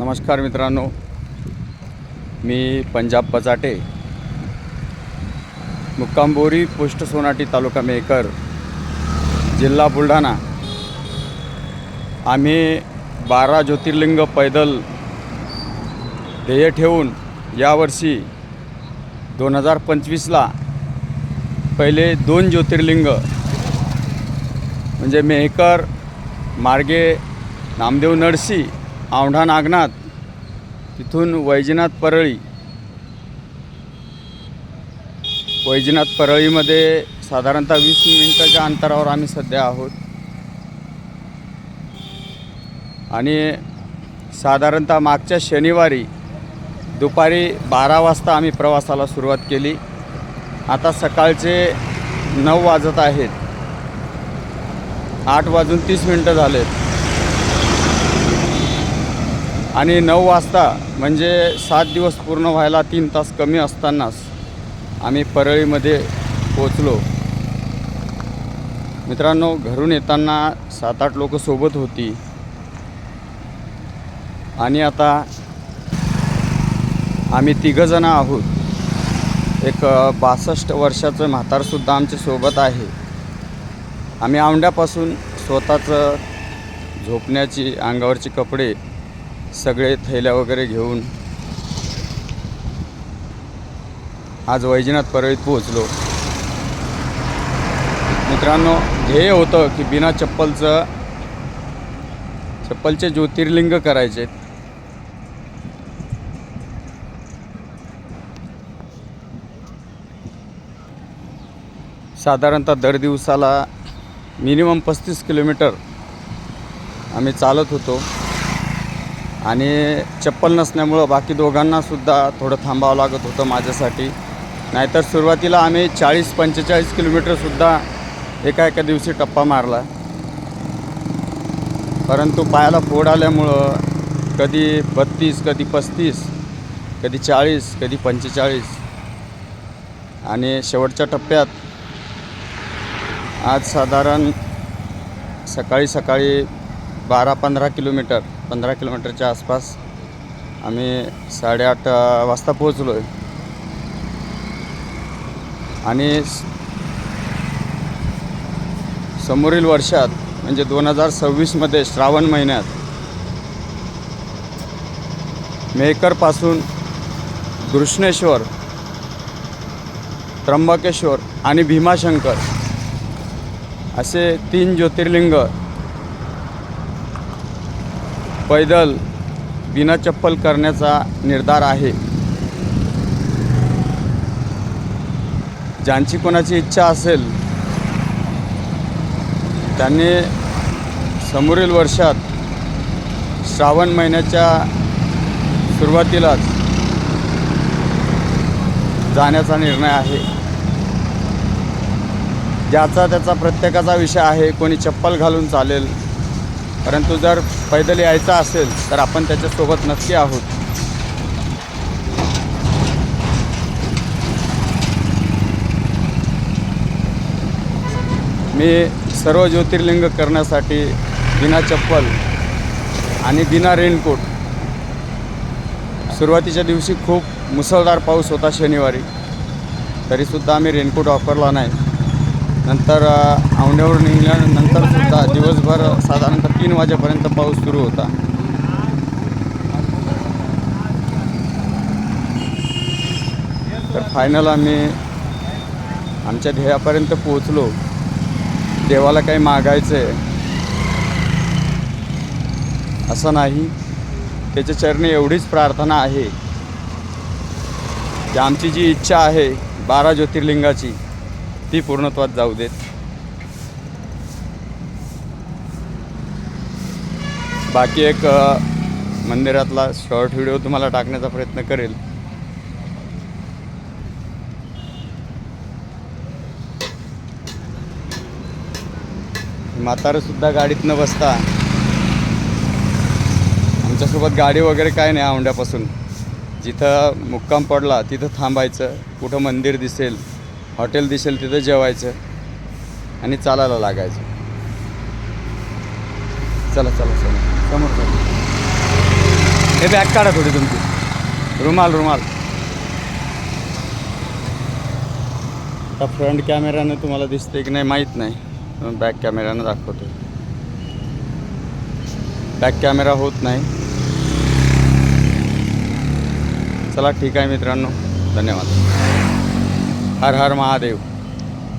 नमस्कार मित्रांनो. मी पंजाब पचाटे. मुक्कांबोरी पोस्ट सोनाटी तालुका मेकर जिल्हा बुलढाणा. आम्ही बारा ज्योतिर्लिंग पैदल ध्येय ठेवून यावर्षी दोन हजार पंचवीसला पहिले दोन ज्योतिर्लिंग म्हणजे मेहकर मार्गे नामदेव नरसी औंढा नागनाथ तिथून वैजनाथ परळी. वैजनाथ परळीमध्ये साधारणतः वीस मिनिटाच्या अंतरावर आम्ही सध्या आहोत. आणि साधारणतः मागच्या शनिवारी दुपारी बारा वाजता आम्ही प्रवासाला सुरुवात केली. आता सकाळचे नऊ वाजत आहेत. आठ वाजून तीस मिनटं झालेत. आणि नऊ वाजता म्हणजे सात दिवस पूर्ण व्हायला तीन तास कमी असतानाच आम्ही परळीमध्ये पोचलो मित्रांनो घरून येताना सात आठ लोक सोबत होती. आणि आता आम्ही तिघंजणं आहोत. एक बासष्ट वर्षाचं म्हातारसुद्धा आमच्यासोबत आहे. आम्ही आवंड्यापासून स्वतःचं झोपण्याची अंगावरचे कपडे सगळे थैल्या वगैरे घेऊन आज वैजनाथ परळीत पोहोचलो. मित्रांनो ध्येय होतं की बिना चप्पलचं चप्पलचे ज्योतिर्लिंग करायचे. साधारणतः दर दिवसाला मिनिमम पस्तीस किलोमीटर आम्ही चालत होतो. आणि चप्पल नसल्यामुळं बाकी दोघांनासुद्धा थोडं थांबावं लागत होतं माझ्यासाठी. नाहीतर सुरुवातीला आम्ही चाळीस पंचेचाळीस किलोमीटरसुद्धा एका एका दिवशी टप्पा मारला. परंतु पायाला फोड आल्यामुळं कधी बत्तीस कधी पस्तीस कधी चाळीस कधी पंचेचाळीस. आणि शेवटच्या टप्प्यात आज साधारण सकाळी सकाळी बारा पंधरा किलोमीटर पंधरा किलोमीटरच्या आसपास आम्ही साडेआठ वाजता पोहोचलो आहे आणि समोरील वर्षात म्हणजे दोन हजार सव्वीसमध्ये श्रावण महिन्यात मेहकरपासून कृष्णेश्वर त्र्यंबकेश्वर आणि भीमाशंकर असे तीन ज्योतिर्लिंग पैदल बिना चप्पल करण्याचा निर्धार आहे. ज्यांची कोणाची इच्छा असेल त्यांनी समोरील वर्षात श्रावण महिन्याच्या सुरुवातीलाच जाण्याचा निर्णय आहे. ज्याचा त्याचा प्रत्येकाचा विषय आहे कोणी चप्पल घालून चालेल परंतु जर पैदल यायचं असेल तर आपण त्याच्यासोबत नक्की आहोत. मी सर्व ज्योतिर्लिंग करण्यासाठी बिना चप्पल आणि बिना रेनकोट सुरुवातीच्या दिवशी खूप मुसळधार पाऊस होता शनिवारी तरीसुद्धा आम्ही रेनकोट वापरला नाही. नंतर अ, औंढ्यावर सुद्धा दिवसभर साधारणतः तीन वाजेपर्यंत पाऊस सुरू होता. तर फायनल आम्ही आमच्या ध्येयापर्यंत पोहोचलो. देवाला काही मागायचं आहे असं नाही. त्याच्या चरणी एवढीच प्रार्थना आहे. की आमची जी इच्छा आहे बारा ज्योतिर्लिंगाची ती पूर्णत्वात जाऊ देत. बाकी एक मंदिरातला शॉर्ट व्हिडिओ तुम्हाला टाकण्याचा प्रयत्न करेल. म्हातारंसुद्धा गाडीत न बसता आमच्यासोबत गाडी वगैरे काय नाही औंड्यापासून जिथं मुक्काम पडला तिथं थांबायचं. कुठं मंदिर दिसेल हॉटेल दिसेल तिथं जेवायचं आणि चालायला लागायचं. चला चला चला. समोर चला हे बॅग काढा थोडी तुमची. रुमाल रुमाल. आता फ्रंट कॅमेऱ्यानं तुम्हाला दिसते की नाही माहीत नाही. बॅक कॅमेऱ्यानं दाखवतो बॅक कॅमेरा होत नाही. चला ठीक आहे मित्रांनो. धन्यवाद. હર હર મહાદેવ.